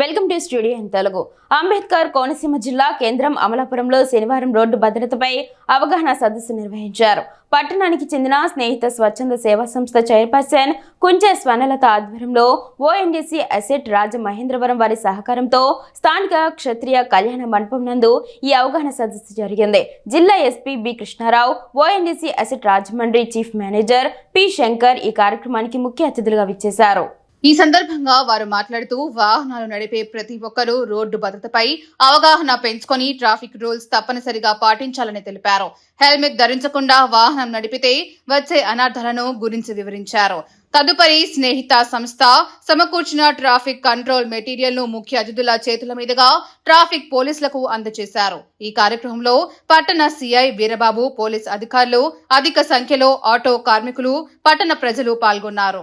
Welcome to studio in Telugu. Ambedkar Konaseema జిల్లా కేంద్రం అమలాపురంలో శనివారం రోడ్డు భద్రతపై అవగాహన సదస్సు నిర్వహించారు. పట్టణానికి చెందిన స్నేహిత స్వచ్ఛంద సేవా సంస్థ చైర్పర్సన్ కుంచె స్వర్ణలత ఆధ్వర్యంలో ఓఎన్డీసీ అసెట్ రాజ మహేంద్రవరం వారి సహకారంతో స్థానిక క్షత్రియ కళ్యాణ మండపం నందు ఈ అవగాహన సదస్సు జరిగింది. జిల్లా SP B Krishnarao ONDC asset Rajahmundry chief manager P Shankar ఈ కార్యక్రమానికి ముఖ్య అతిథులుగా విచ్చేశారు. ఈ సందర్భంగా వారు మాట్లాడుతూ వాహనాలు నడిపే ప్రతి ఒక్కరూ రోడ్డు భద్రతపై అవగాహన పెంచుకొని ట్రాఫిక్ రూల్స్ తప్పనిసరిగా పాటించాలని తెలిపారు. హెల్మెట్ ధరించకుండా వాహనం నడిపితే వచ్చే అనార్థాలను గురించి వివరించారు. తదుపరి స్నేహిత సంస్థ సమకూర్చిన ట్రాఫిక్ కంట్రోల్ మెటీరియల్ను ముఖ్య అతిథుల చేతుల మీదుగా ట్రాఫిక్ పోలీసులకు అందజేశారు. ఈ కార్యక్రమంలో పట్టణ సిఐ వీరబాబు పోలీస్ అధికారులు అధిక సంఖ్యలో ఆటో కార్మికులు పట్టణ ప్రజలు పాల్గొన్నారు.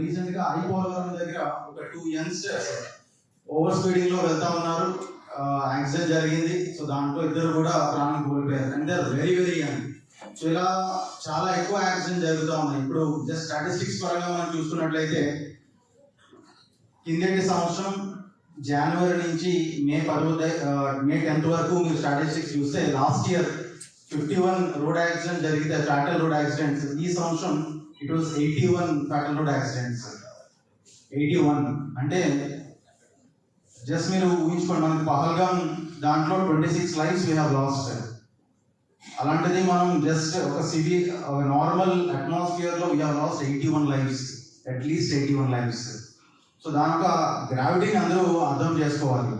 రీసెంట్గా ఐపోలవరం దగ్గర ఒక టూ యంగ్స్టర్స్ ఓవర్ స్పీడింగ్లో వెళ్తా ఉన్నారు. Uh, యాక్సిడెంట్ జరిగింది. సో దాంట్లో ఇద్దరు కూడా ప్రాణం కోల్పోయారు. And they very very young so ఇలా చాలా ఎక్కువ యాక్సిడెంట్ జరుగుతూ ఉన్నాయి. ఇప్పుడు జస్ట్ స్టాటిస్టిక్స్ పరంగా మనం చూసుకున్నట్లయితే కిందటి సంవత్సరం జనవరి నుంచి మే పదవ మే టెన్త్ uh, వరకు మీరు స్టాటిస్టిక్స్ చూస్తే last year fifty one road accident జరిగితే ఫ్యాటల్ రోడ్ యాక్సిడెంట్స్ ఈ సంవత్సరం it was eighty one fatal road accidents eighty one అంటే జస్ట్ మీరు ఊహించుకోండి మనకి పహల్గాం దాంట్లో twenty six lives we have lost అలాంటిది మనం జస్ట్ ఒక సిటీ ఒక normal అట్మాస్ఫియర్లో we have lost eighty one lives at least eighty one lives so దాని యొక్క గ్రావిటీని అందరూ అర్థం చేసుకోవాలి.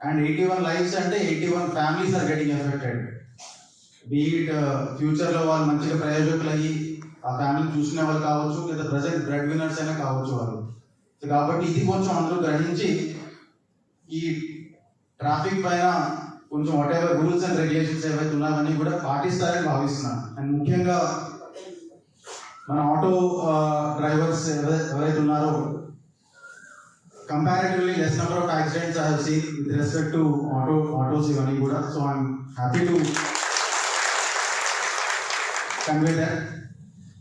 అండ్ ఎయిటీ వన్ లైఫ్స్ అంటే eighty one families are getting affected beat ఫ్యూచర్లో uh, వాళ్ళు మంచిగా ప్రయోజకులు అయ్యి ఆ ఫ్యామిలీ చూసుకునే వాళ్ళు కావచ్చు లేదా ప్రజెంట్ బ్రెడ్ వినర్స్ అయినా కావచ్చు వాళ్ళు. కాబట్టి ఇది కొంచెం అందరూ గ్రహించి ఈ ట్రాఫిక్ పైన కొంచెం whatever rules and regulations ఏవైతే ఉన్నాయని కూడా పాటిస్తారని భావిస్తున్నాను. అండ్ ముఖ్యంగా మన ఆటో డ్రైవర్స్ ఎవరైతే ఉన్నారో comparatively less number of accidents I mean with respect to auto autos ఇవన్నీ కూడా. So I'm happy to convey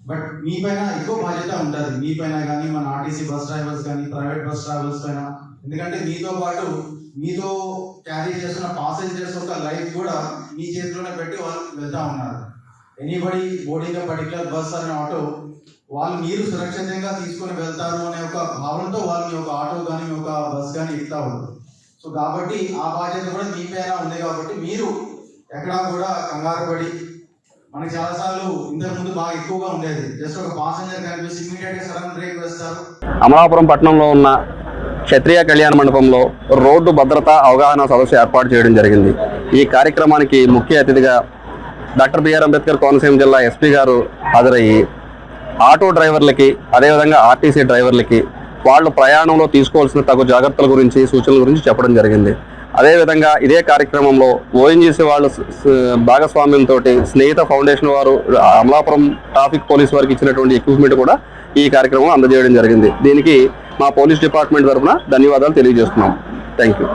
but మీ పైన ఎక్కువ బాధ్యత ఉంటుంది. మీ పైన కానీ మన ఆర్టీసీ బస్ డ్రైవర్స్ కానీ ప్రైవేట్ బస్ ట్రావెల్స్ పైన. ఎందుకంటే మీతో పాటు మీతో క్యారీ చేస్తున్న పాసెంజర్స్ యొక్క లైఫ్ కూడా మీ చేతిలోనే పెట్టి వాళ్ళు వెళ్తా ఉన్నారు. ఎనీబడి బోర్డింగ్ పర్టికులర్ బస్ అనే ఆటో వాళ్ళు మీరు సురక్షితంగా తీసుకొని వెళ్తారు అనే ఒక భావనతో వాళ్ళు మీ ఒక ఆటో కానీ మీ ఒక బస్ కానీ ఇస్తా ఉంటారు సో కాబట్టి ఆ బాధ్యత కూడా మీ పైన ఉంది కాబట్టి మీరు ఎక్కడా కూడా కంగారు పడి మనకి చాలాసార్లు ఇంతకు ముందు బాగా ఎక్కువగా ఉండేది. జస్ట్ ఒక పాసెంజర్ కనిపిస్తే ఇమీడియట్గా సడన్ బ్రేక్ వేస్తారు. అమలాపురం పట్టణంలో ఉన్న క్షత్రియ కళ్యాణ మండపంలో రోడ్డు భద్రత అవగాహన సదస్సు ఏర్పాటు చేయడం జరిగింది. ఈ కార్యక్రమానికి ముఖ్య అతిథిగా డాక్టర్ బిఆర్ అంబేద్కర్ కోనసీమ జిల్లా ఎస్పీ గారు హాజరయ్యి ఆటో డ్రైవర్లకి అదేవిధంగా ఆర్టీసీ డ్రైవర్లకి వాళ్ళు ప్రయాణంలో తీసుకోవాల్సిన తగు జాగ్రత్తల గురించి సూచనల గురించి చెప్పడం జరిగింది. అదేవిధంగా ఇదే కార్యక్రమంలో ఓఎన్జీసీ వాళ్ళ భాగస్వామ్యంతో స్నేహిత ఫౌండేషన్ వారు అమలాపురం ట్రాఫిక్ పోలీస్ వారికి ఇచ్చినటువంటి ఎక్విప్మెంట్ కూడా ఈ కార్యక్రమం అందజేయడం జరిగింది. దీనికి మా పోలీస్ డిపార్ట్మెంట్ తరఫున ధన్యవాదాలు తెలియజేస్తున్నాం. Thank you